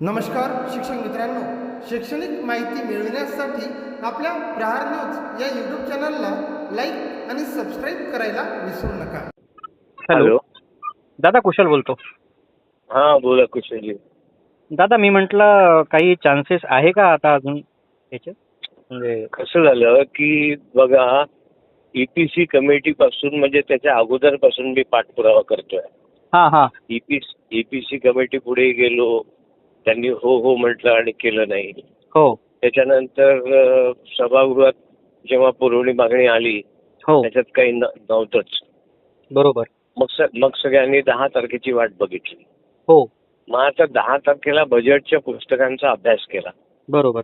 नमस्कार शिक्षक मित्रांनो. शैक्षणिक माहिती मिळविण्यासाठी आपल्या प्रहार न्यूज या यूट्यूब चॅनलला लाईक आणि सबस्क्राईब करायला विसरू नका. हॅलो दादा कुशल बोलतो. हा बोला कुशलजी. दादा मी म्हटलं काही चान्सेस आहे का आता अजून याचे? म्हणजे कसं झालं की बघा ईपीसी कमिटी पासून म्हणजे त्याच्या अगोदरपासून मी पाठपुरावा करतोय. हां हां. ईपीसी ईपीसी कमिटी पुढे गेलो त्यांनी हो हो म्हटलं आणि केलं नाही. हो. त्याच्यानंतर सभागृहात जेव्हा पुरवणी मागणी आली हो. त्याच्यात काही नव्हतंच. बरोबर. मग स- मग सगळ्यांनी दहा तारखेची वाट बघितली. हो. मग आता दहा तारखेला बजेटच्या पुस्तकांचा अभ्यास केला. बरोबर.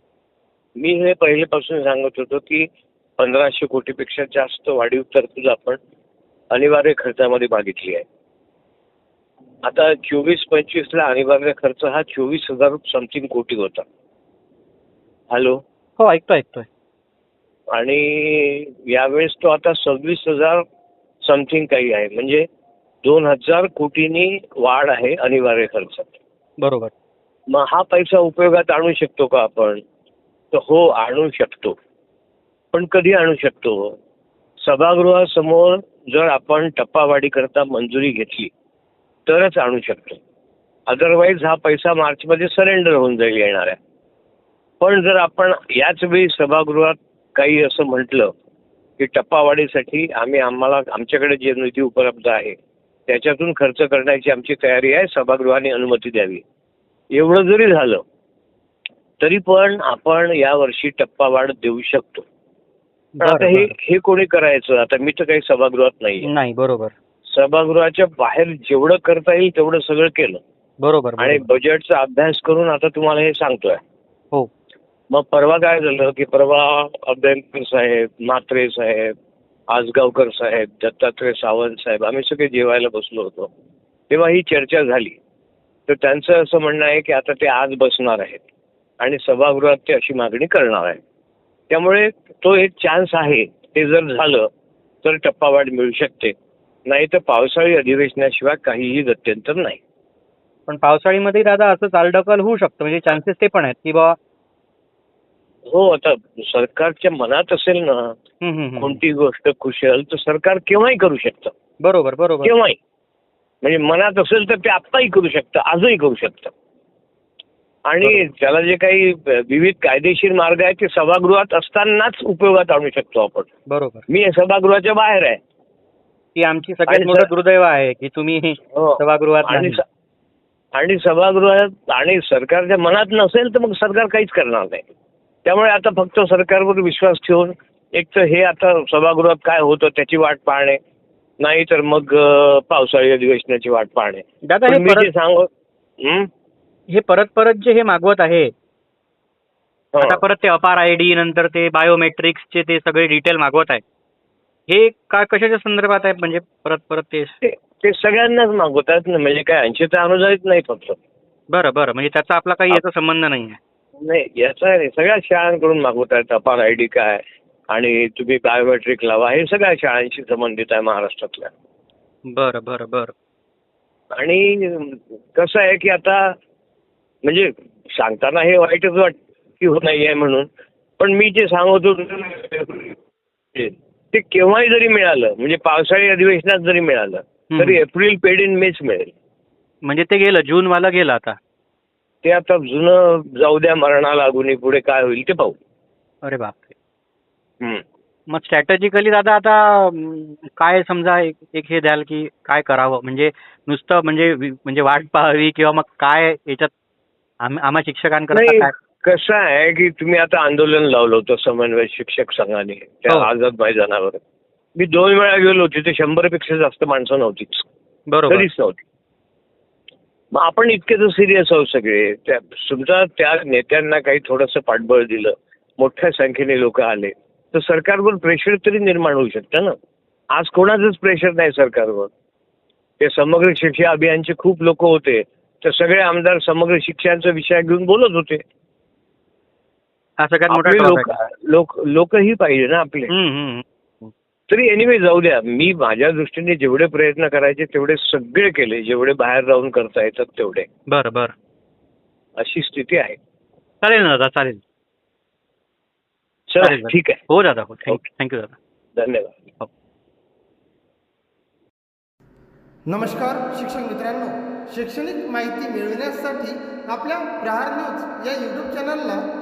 मी हे पहिल्यापासून सांगत होतो की पंधराशे कोटीपेक्षा जास्त वाढीव तरतूद आपण अनिवार्य खर्चामध्ये मागितली आहे. आता चोवीस पंचवीस ला अनिवार्य खर्च हा चोवीस हजार समथिंग कोटी होता. हॅलो? हो ऐकतोय ऐकतोय. आणि यावेळेस तो आता सव्वीस हजार समथिंग काही आहे. म्हणजे दोन हजार कोटींनी वाढ आहे अनिवार्य खर्चात. बरोबर. मग हा पैसा उपयोगात आणू शकतो का आपण? तर हो आणू शकतो. पण कधी आणू शकतो? सभागृहासमोर जर आपण टप्पावाढी करता मंजुरी घेतली तरच आणू शकतो. अदरवाईज हा पैसा मार्चमध्ये सरेंडर होऊन जाईल येणाऱ्या. पण जर आपण याच वेळी सभागृहात काही असं म्हटलं की टप्पावाढीसाठी आम्ही आम्हाला आमच्याकडे जे निधी उपलब्ध आहे त्याच्यातून खर्च करण्याची आमची तयारी आहे सभागृहाने अनुमती द्यावी. एवढं जरी झालं तरी पण आपण यावर्षी टप्पावाढ देऊ शकतो. आता हे. हे कोणी करायचं? आता मी तर काही सभागृहात नाही बरोबर. सभागृहाच्या बाहेर जेवढं करता येईल तेवढं सगळं केलं. बरोबर आणि. बजेटचा अभ्यास करून आता तुम्हाला हे सांगतोय. हो. मग परवा काय झालं की परवा अभ्यंकर साहेब म्हात्रे साहेब आसगावकर साहेब दत्तात्रय सावंत साहेब आम्ही सगळे जेवायला बसलो होतो. तेव्हा ही चर्चा झाली. तर त्यांचं असं म्हणणं आहे की आता ते आज बसणार आहेत. आणि सभागृहात ते अशी मागणी करणार आहे त्यामुळे तो एक चान्स आहे. ते जर झालं तर टप्पावाढ मिळू शकते. नाही तर पावसाळी अधिवेशनाशिवाय काहीही गत्यंतर नाही. पण पावसाळीमध्ये दादा असं चालढकल होऊ शकतं म्हणजे चान्सेस ते पण आहेत की बा हो आता सरकारच्या मनात असेल ना. कोणती गोष्ट खुशेल तर सरकार केव्हाही करू शकतं. बरोबर बरोबर. केव्हाही. म्हणजे मनात असेल तर ते आत्ताही करू शकतं आजही करू शकतं. आणि. त्याला जे काही विविध कायदेशीर मार्ग आहेत ते सभागृहात असतानाच उपयोगात आणू शकतो आपण. बरोबर. मी सभागृहाच्या बाहेर आहे. ती आमची सगळ्यात आणि मोठं सर- दुर्दैव आहे की तुम्ही हो. सभागृहात आणि नाही. स- आणि सभागृहात आणि सरकारच्या मनात नसेल तर मग सरकार काहीच करणार नाही त्यामुळे आता फक्त सरकारवर विश्वास ठेवून एक तर हे आता सभागृहात काय होतं त्याची वाट पाहणे नाही तर मग अं, पावसाळी अधिवेशनाची वाट पाहणे दादा पण हे मी जे परत सांगू हं? हे परत परत जे हे मागवत आहे हं. आता परत ते अपार आय डी नंतर ते बायोमेट्रिक्सचे ते सगळे डिटेल मागवत आहे हे का कशाच्या संदर्भात आहे? म्हणजे परत परत ते ते ते सगळ्यांनाच मागवतात ना. म्हणजे काय ऐंशी तर अनुदानित नाही फक्त. बरं बरं. म्हणजे त्याचा आपला काही याचा संबंध नाही आहे. नाही याचा नाही. सगळ्या शाळांकडून मागवतात. अपार आय डी काय आणि तुम्ही बायोमेट्रिक लावा. हे सगळ्या शाळांशी संबंधित आहे महाराष्ट्रातल्या. बरं बरं बरं. आणि कसं आहे की आता म्हणजे सांगताना हे वाईटच वाट की होत नाही आहे म्हणून. पण मी जे सांगत होतो ते केव्हाही जरी मिळालं म्हणजे पावसाळी अधिवेशनात जरी मिळालं तरी एप्रिल पेड इन मेच मिळेल. म्हणजे ते गेलं जूनवाला गेलं आता? ते आता जुनं जाऊ द्या मरणा लागून पुढे काय होईल ते पाहू. अरे बापरे. हम्म. मग स्ट्रॅटेजिकली दादा आता काय समजा एक एक हे द्याल की काय करावं? म्हणजे नुसतं म्हणजे म्हणजे वाट पाहावी किंवा मग काय याच्यात आम- आम्हा काय? कसं आहे की तुम्ही आता आंदोलन लावलं होतं समन्वय शिक्षक संघाने त्या हो. आझाद मैदानावर. मी दोन वेळा गेलो तिथे शंभरपेक्षा जास्त माणसं नव्हतीच बरोबर. कधीच नव्हती. मग आपण इतके तर सिरियस आहोत सगळे. त्या समजा त्या नेत्यांना काही थोडंसं पाठबळ दिलं. मोठ्या संख्येने लोक आले. तर सरकारवर प्रेशर तरी निर्माण होऊ शकतं ना? आज कोणाचंच प्रेशर नाही सरकारवर. ते समग्र शिक्षा अभियानचे खूप लोक होते. तर सगळे आमदार समग्र शिक्षणाचा विषय घेऊन बोलत होते. सगळ्यात मोठा लोक लोक लोकही पाहिजे ना आपले. हम्म, हम्म, हम्म. तरी एनिवे जाऊ द्या. मी माझ्या दृष्टीने जेवढे प्रयत्न करायचे तेवढे सगळे केले. जेवढे बाहेर राहून करता येतात तेवढे. बरं बरं. अशी स्थिती आहे. चालेल ना दादा चालेल. चला चालेल. ठीक आहे. हो दादा हो थँक्यू दादा. धन्यवाद. नमस्कार शिक्षक मित्रांनो. शैक्षणिक माहिती मिळविण्यासाठी आपल्या प्रहार न्यूज या यूट्यूब चॅनलला